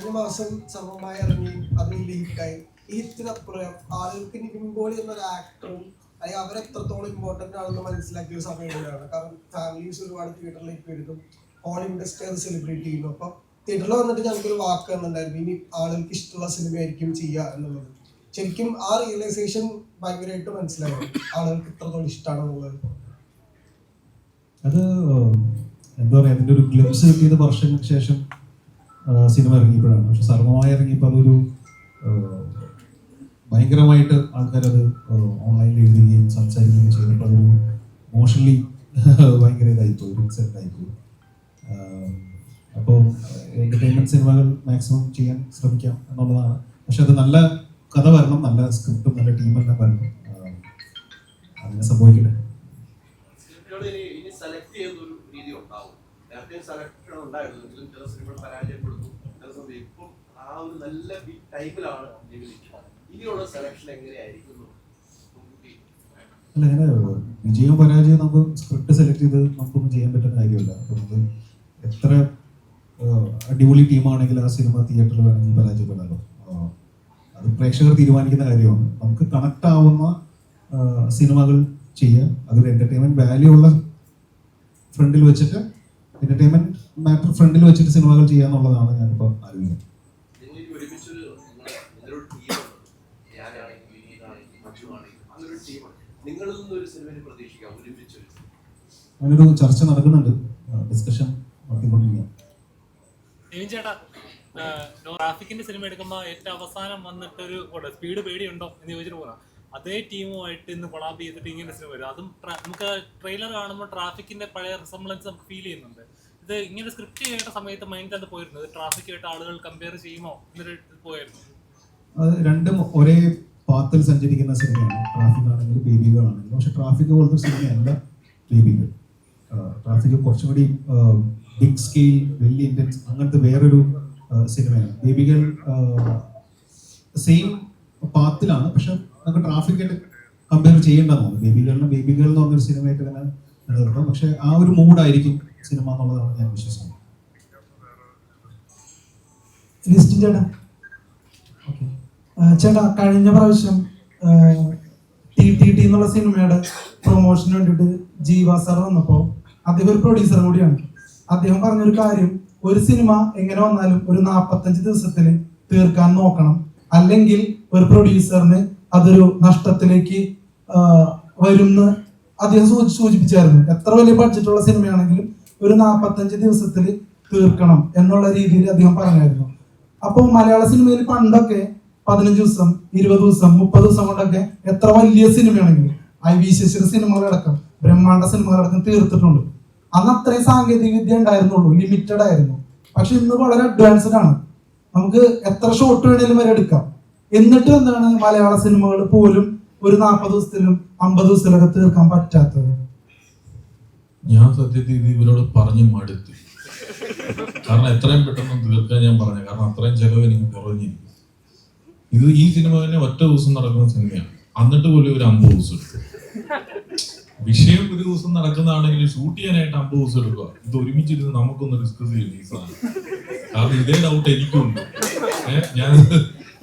കഴിഞ്ഞ മാസം സമമായി ഇറങ്ങി അത് ലീക്കായി ഈ ഹിറ്റിനപ്പുറം ആളുകൾക്ക് നിമ്പോളി പോളി എന്നൊരു ആക്ടറും അല്ലെങ്കിൽ അവരെത്രത്തോളം ഇമ്പോർട്ടന്റ് ആണെന്ന് മനസ്സിലാക്കിയ ഒരു സമയം കൂടെയാണ് കാരണം ഫാമിലീസ് ഒരുപാട് തിയേറ്ററിലേക്ക് വരുന്നു ഓൾ ഇൻഡസ്ട്രി അത് സെലിബ്രേറ്റ് ചെയ്യുന്നു. അപ്പം തിയേറ്ററിൽ വന്നിട്ട് ഞങ്ങൾക്കൊരു വാക്ക് തന്നിട്ടുണ്ടായിരുന്നു. ഇനി ആളുകൾക്ക് ഇഷ്ടമുള്ള സിനിമയായിരിക്കും ചെയ്യുക എന്നുള്ളത്. ശരിക്കും ആ റിയലൈസേഷൻ ഭയങ്കരമായിട്ട് മനസ്സിലായി. ആളുകൾക്ക് ഇത്രത്തോളം ഇഷ്ടമാണെന്നുള്ളത് അത് എന്താ പറയാ അതിന്റെ ഒരു ഗ്ലിംസ് കിട്ടിയത് വർഷങ്ങൾക്ക് ശേഷം സിനിമ ഇറങ്ങിയപ്പോഴാണ് പക്ഷെ സർവമായി ഇറങ്ങിയപ്പോൾ അതൊരു ഭയങ്കരമായിട്ട് ആൾക്കാരത് ഓൺലൈനിൽ എഴുതുകയും സംസാരിക്കുകയും ചെയ്തപ്പോൾ അതൊരു മോഷണലി ഭയങ്കര ഇതായിപ്പോയി ഒരു ഇൻസിഡന്റ് ആയിപ്പോയി അപ്പോൾ എന്റർടൈൻമെന്റ് സിനിമകൾ മാക്സിമം ചെയ്യാൻ ശ്രമിക്കാം എന്നുള്ളതാണ്. പക്ഷെ അത് നല്ല കഥ വരണം നല്ല സ്ക്രിപ്റ്റും നല്ല ടീമെല്ലാം വരണം. അങ്ങനെ സംഭവിക്കട്ടെ. സെലക്ട് ചെയ്യുന്ന ഒരു രീതി ഉണ്ടാവും. നേരത്തെ സെലക്ഷൻ ഉണ്ടായിരുന്നു? എങ്കിലും ചില സിനിമകൾ പരാജയപ്പെടുന്നു ചില സമയം ഇപ്പം ആ ഒരു നല്ല ടൈമിലാണ് ഇനിയുള്ള സെലക്ഷൻ എങ്ങനെയായിരിക്കും അല്ല അങ്ങനെ വിജയവും പരാജയവും നമുക്ക് സ്ക്രിപ്റ്റ് സെലക്ട് ചെയ്ത് നമുക്കൊന്നും ചെയ്യാൻ പറ്റുന്ന കാര്യമില്ല. അപ്പൊ നമുക്ക് എത്ര അടിപൊളി ടീമാണെങ്കിൽ ആ സിനിമ തിയേറ്ററിൽ വേണമെങ്കിൽ പരാജയപ്പെടാമല്ലോ അത് പ്രേക്ഷകർ തീരുമാനിക്കുന്ന കാര്യമാണ്. നമുക്ക് കണക്ട് ആവുന്ന സിനിമകൾ ചെയ്യുക അതൊരു എന്റർടൈൻമെന്റ് വാല്യൂ ഉള്ള ഫ്രണ്ടിൽ വെച്ചിട്ട് എന്റർടൈൻമെന്റ് മാറ്റർ ഫ്രണ്ടിൽ വെച്ചിട്ട് സിനിമകൾ ചെയ്യുക എന്നുള്ളതാണ് ഞാനിപ്പോൾ ആലോചിക്കുന്നത്. അങ്ങനെ ഒരു ടീമാണ് നിങ്ങളിൽ നിന്ന് ഒരു സിനിമയിൽ പ്രതീക്ഷിക്കാം. അങ്ങനൊരു ചർച്ച നടക്കുന്നുണ്ട്. ഡിസ്കഷൻ ചേട്ടാ ട്രാഫിക്കിന്റെ സിനിമ എടുക്കുമ്പോൾ ഏറ്റവും അവസാനം വന്നിട്ട് ഒരു സ്പീഡ് പേടിയുണ്ടോ എന്ന് ചോദിച്ചിട്ട് പോകാം അതേ ടീമുമായിട്ട് ഇന്ന് കൊളാബ് ചെയ്തിട്ട് ഇങ്ങനെ സിനിമ വരും. അതും നമുക്ക് ട്രെയിലർ കാണുമ്പോൾ ട്രാഫിക്കിന്റെ പഴയ റിസംബ്ലൻസ് നമുക്ക് ഫീൽ ചെയ്യുന്നുണ്ട്. ഇത് ഇങ്ങനെ സ്ക്രിപ്റ്റ് ചെയ്യേണ്ട സമയത്ത് മൈൻഡ് അത് പോയിരുന്നു. ട്രാഫിക്കായിട്ട് ആളുകൾ കമ്പയർ ചെയ്യുമോ എന്നൊരു പോയായിരുന്നു. പോയിരുന്നു അത് രണ്ടും ഒരേ പാത്തിൽ സഞ്ചരിക്കുന്ന സിനിമയാണ്. ട്രാഫിക് ആണെങ്കിലും ബേബികളാണെങ്കിലും പക്ഷെ ട്രാഫിക് പോലത്തെ സിനിമയല്ല ബേബികൾ. ട്രാഫിക് കുറച്ചും കൂടി ബിഗ് സ്കെയിൽ വെല്ലി ഇന്റൻസ് അങ്ങനത്തെ വേറൊരു സിനിമയാണ്. ബേബികൾ സെയിം പാത്തിലാണ്. പക്ഷെ നമുക്ക് ട്രാഫിക്കായിട്ട് കമ്പയർ ചെയ്യേണ്ടതാണ് ബേബികളിന് ബേബികൾ എന്ന് പറഞ്ഞൊരു സിനിമയായിട്ട് തന്നെ നിലനിർത്തണം പക്ഷെ ആ ഒരു മൂഡായിരിക്കും സിനിമ എന്നുള്ളതാണ് ഞാൻ വിശ്വസിക്കുന്നത്. ലിസ്റ്റ് ചേട്ടാ. ചേട്ടാ കഴിഞ്ഞ പ്രാവശ്യം ടി ടി ടി എന്നുള്ള സിനിമയുടെ പ്രൊമോഷന് വേണ്ടിയിട്ട് ജീവ സാർ വന്നപ്പോ അദ്ദേഹം ഒരു പ്രൊഡ്യൂസർ കൂടിയാണ്. അദ്ദേഹം പറഞ്ഞൊരു കാര്യം ഒരു സിനിമ എങ്ങനെ വന്നാലും ഒരു നാപ്പത്തഞ്ച് ദിവസത്തിൽ തീർക്കാൻ നോക്കണം. അല്ലെങ്കിൽ ഒരു പ്രൊഡ്യൂസറിന് അതൊരു നഷ്ടത്തിലേക്ക് വരുമെന്ന് അദ്ദേഹം സൂചി- സൂചിപ്പിച്ചായിരുന്നു. എത്ര വലിയ ബഡ്ജറ്റുള്ള സിനിമയാണെങ്കിലും ഒരു നാപ്പത്തഞ്ച് ദിവസത്തിൽ തീർക്കണം എന്നുള്ള രീതിയിൽ അദ്ദേഹം പറഞ്ഞായിരുന്നു. അപ്പോൾ മലയാള സിനിമയിൽ പണ്ടൊക്കെ പതിനഞ്ച് ദിവസം ഇരുപത് ദിവസം മുപ്പത് ദിവസം കൊണ്ടൊക്കെ എത്ര വലിയ സിനിമയാണെങ്കിലും. ഐ വി ശശിയുടെ സിനിമകളടക്കം ബ്രഹ്മാണ്ട സിനിമകളടക്കം തീർത്തിട്ടുണ്ട്. അന്ന് അത്രയും സാങ്കേതിക വിദ്യ ഉണ്ടായിരുന്നുള്ളൂ ലിമിറ്റഡ് ആയിരുന്നു. പക്ഷെ ഇന്ന് വളരെ അഡ്വാൻസ്ഡ് ആണ്. നമുക്ക് എത്ര ഷോട്ട് വേണേലും വരെ എടുക്കാം. എന്നിട്ട് എന്താണ് മലയാള സിനിമകൾ പോലും ഒരു നാൽപ്പത് ദിവസത്തിലും അമ്പത് ദിവസത്തിലൊക്കെ തീർക്കാൻ പറ്റാത്തത്? ഞാൻ സത്യത്തിൽ ഇത് ഇവരോട് പറഞ്ഞു മടുത്തു. കാരണം എത്രയും പെട്ടെന്ന് തീർക്കാൻ ഞാൻ പറഞ്ഞു. കാരണം അത്രയും ചെലവ് എനിക്ക് കുറഞ്ഞിരിക്കും ഇത് ഈ സിനിമ തന്നെ ഒറ്റ ദിവസം നടക്കുന്ന സിനിമയാണ്. എന്നിട്ട് പോലും ഒരു അമ്പത് ദിവസം എടുത്തു വിഷയം ഒരു ദിവസം നടക്കുന്നതാണെങ്കിൽ ഷൂട്ട് ചെയ്യാനായിട്ട് അമ്പത് ദിവസം എടുക്കുക. ഇത് ഒരുമിച്ചിരുന്ന് നമുക്കൊന്ന് ഡിസ്കസ് ചെയ്യും ഈ സാധനം. കാരണം ഇതേ ഡൗട്ട് എനിക്കുണ്ട്. ഏഹ് ഞാൻ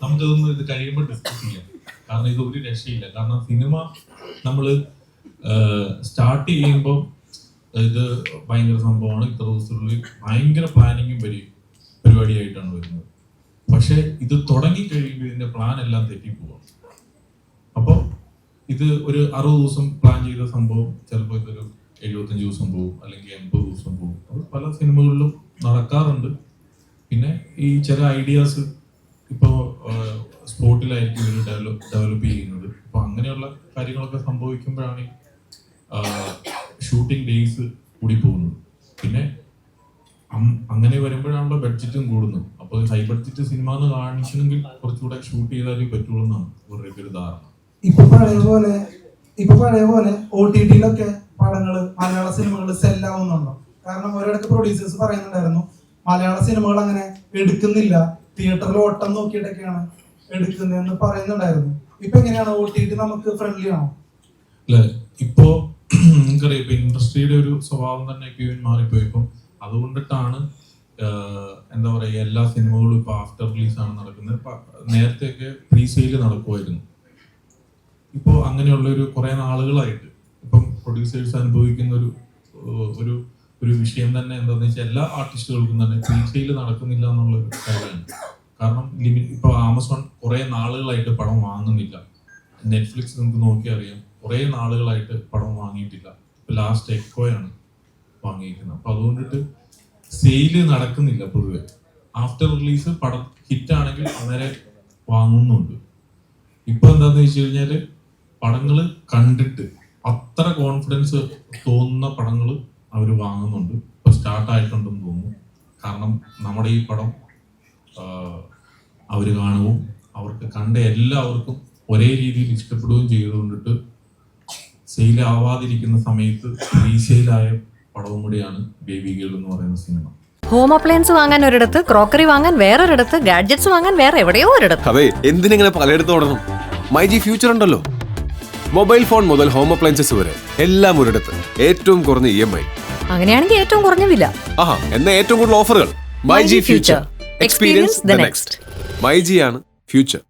നമുക്കതൊന്ന് ഇത് കഴിയുമ്പോൾ ഡിസ്കസ് ചെയ്യാം. കാരണം ഇത് ഒരു രക്ഷയില്ല. കാരണം സിനിമ നമ്മൾ സ്റ്റാർട്ട് ചെയ്യുമ്പോൾ ഇത് ഭയങ്കര സംഭവമാണ്. ഇത്ര ദിവസത്തിനുള്ളിൽ ഭയങ്കര പ്ലാനിങ്ങും പരി പരിപാടിയായിട്ടാണ് വരുന്നത്. പക്ഷെ ഇത് തുടങ്ങി കഴിയുമ്പോൾ ഇതിന്റെ പ്ലാൻ എല്ലാം തെറ്റിപ്പോവാം. അപ്പോൾ ഇത് ഒരു അറുപത് ദിവസം പ്ലാൻ ചെയ്ത സംഭവം ചിലപ്പോൾ ഇതൊരു എഴുപത്തഞ്ച് ദിവസം പോകും അല്ലെങ്കിൽ എൺപത് ദിവസം പോകും അത് പല സിനിമകളിലും നടക്കാറുണ്ട്. പിന്നെ ഈ ചില ഐഡിയാസ് ഇപ്പോൾ സ്പോട്ടിലായിരിക്കും ഇവർ ഡെവലപ്പ് ഡെവലപ്പ് ചെയ്യുന്നത്. അപ്പോൾ അങ്ങനെയുള്ള കാര്യങ്ങളൊക്കെ സംഭവിക്കുമ്പോഴാണ് ഷൂട്ടിംഗ് ഡേയ്സ് കൂടി പോകുന്നത്. പിന്നെ അങ്ങനെ വരുമ്പോഴാണല്ലോ ബഡ്ജറ്റും കൂടുന്നത്. അപ്പോൾ സൈബർ ബഡ്ജറ്റ് സിനിമ എന്ന് കാണിക്കണമെങ്കിൽ കുറച്ചുകൂടെ ഷൂട്ട് ചെയ്താലേ പറ്റുള്ളൂ എന്നാണ് ഇവരുടെയൊക്കെ ഒരു ധാരണ. ഇപ്പൊ പഴയ പോലെ ഇപ്പൊ പഴയ പോലെ ഒ ടി ടിയിലൊക്കെ പടങ്ങൾ മലയാള സിനിമകൾ സെല്ലാവുന്നുണ്ടോ കാരണം ഒരിടക്ക് പ്രൊഡ്യൂസേഴ്സ് പറയുന്നുണ്ടായിരുന്നു മലയാള സിനിമകൾ അങ്ങനെ എടുക്കുന്നില്ല തിയേറ്ററിൽ ഓട്ടം നോക്കിയിട്ടൊക്കെയാണ് എടുക്കുന്നതെന്ന് പറയുന്നുണ്ടായിരുന്നു. ഇപ്പൊ എങ്ങനെയാണ് ഒ ടി ടി നമുക്ക് ഫ്രണ്ട്ലി ആണോ? അല്ലെ? ഇപ്പോ നിങ്ങൾക്കറിയാം ഇപ്പൊ ഇൻഡസ്ട്രിയുടെ ഒരു സ്വഭാവം തന്നെ ഇപ്പൊ മാറിപ്പോയി. ഇപ്പം അതുകൊണ്ടിട്ടാണ് എന്താ പറയുക എല്ലാ സിനിമകളും ഇപ്പൊ ആഫ്റ്റർ റിലീസാണ് നടക്കുന്നത്. നേരത്തെയൊക്കെ പ്രീ സെയിൽ നടക്കുമായിരുന്നു. ഇപ്പോൾ അങ്ങനെയുള്ള ഒരു കുറേ നാളുകളായിട്ട് ഇപ്പം പ്രൊഡ്യൂസേഴ്സ് അനുഭവിക്കുന്ന ഒരു ഒരു ഒരു വിഷയം തന്നെ എന്താണെന്ന് വെച്ചാൽ എല്ലാ ആർട്ടിസ്റ്റുകൾക്കും തന്നെ പ്രീ സെയിൽ നടക്കുന്നില്ല എന്നുള്ള കാര്യമാണ്. കാരണം ലിമിറ്റ് ഇപ്പൊ ആമസോൺ കുറേ നാളുകളായിട്ട് പടം വാങ്ങുന്നില്ല. നെറ്റ്ഫ്ലിക്സ് നമുക്ക് നോക്കി അറിയാം കുറെ നാളുകളായിട്ട് പടം വാങ്ങിയിട്ടില്ല. ഇപ്പൊ ലാസ്റ്റ് എക്കോയാണ് വാങ്ങിയിരിക്കുന്നത് അപ്പൊ അതുകൊണ്ടിട്ട് സെയിൽ നടക്കുന്നില്ല പൊതുവെ. ആഫ്റ്റർ റിലീസ് പടം ഹിറ്റ് ആണെങ്കിൽ അന്നേരം വാങ്ങുന്നുണ്ട്. ഇപ്പൊ എന്താന്ന് വെച്ച് കഴിഞ്ഞാൽ പടങ്ങൾ കണ്ടിട്ട് അത്ര കോൺഫിഡൻസ് തോന്നുന്ന പടങ്ങൾ അവർ വാങ്ങുന്നുണ്ട്. ഇപ്പൊ സ്റ്റാർട്ട് ആയിട്ടുണ്ടെന്ന് തോന്നുന്നു. കാരണം നമ്മുടെ ഈ പടം അവർ കാണുകയും അവർക്ക് കണ്ട എല്ലാവർക്കും ഒരേ രീതിയിൽ ഇഷ്ടപ്പെടുകയും ചെയ്തുകൊണ്ടിട്ട് സെയിൽ ആവാതിരിക്കുന്ന സമയത്ത് റീസെയിലായ പടവും കൂടിയാണ് ബേബി ഗേൾ എന്ന് പറയുന്ന സിനിമ. ഹോം അപ്ലയൻസ് വാങ്ങാൻ ഒരിടത്ത് ക്രോക്കറി വാങ്ങാൻ വേറൊരിടത്ത് ഗാഡ്ജറ്റ്സ് വാങ്ങാൻ വേറെ എവിടെയോ ഒരിടത്ത്. അതെ എന്തിനിങ്ങനെ പലയിടത്തും ഓടണം? മൈ ജി ഫ്യൂച്ചർ ഉണ്ടല്ലോ. മൊബൈൽ ഫോൺ മുതൽ ഹോം അപ്ലയൻസസ് വരെ എല്ലാം ഒരിടത്ത് ഏറ്റവും കുറഞ്ഞ ഇ എം ഐ. അങ്ങനെയാണെങ്കിൽ ഏറ്റവും കുറഞ്ഞ വില. ആഹാ എന്ന ഏറ്റവും കൂടുതൽ ഓഫറുകൾ my G future. Experience the next my G ആണ് ഫ്യൂച്ചർ.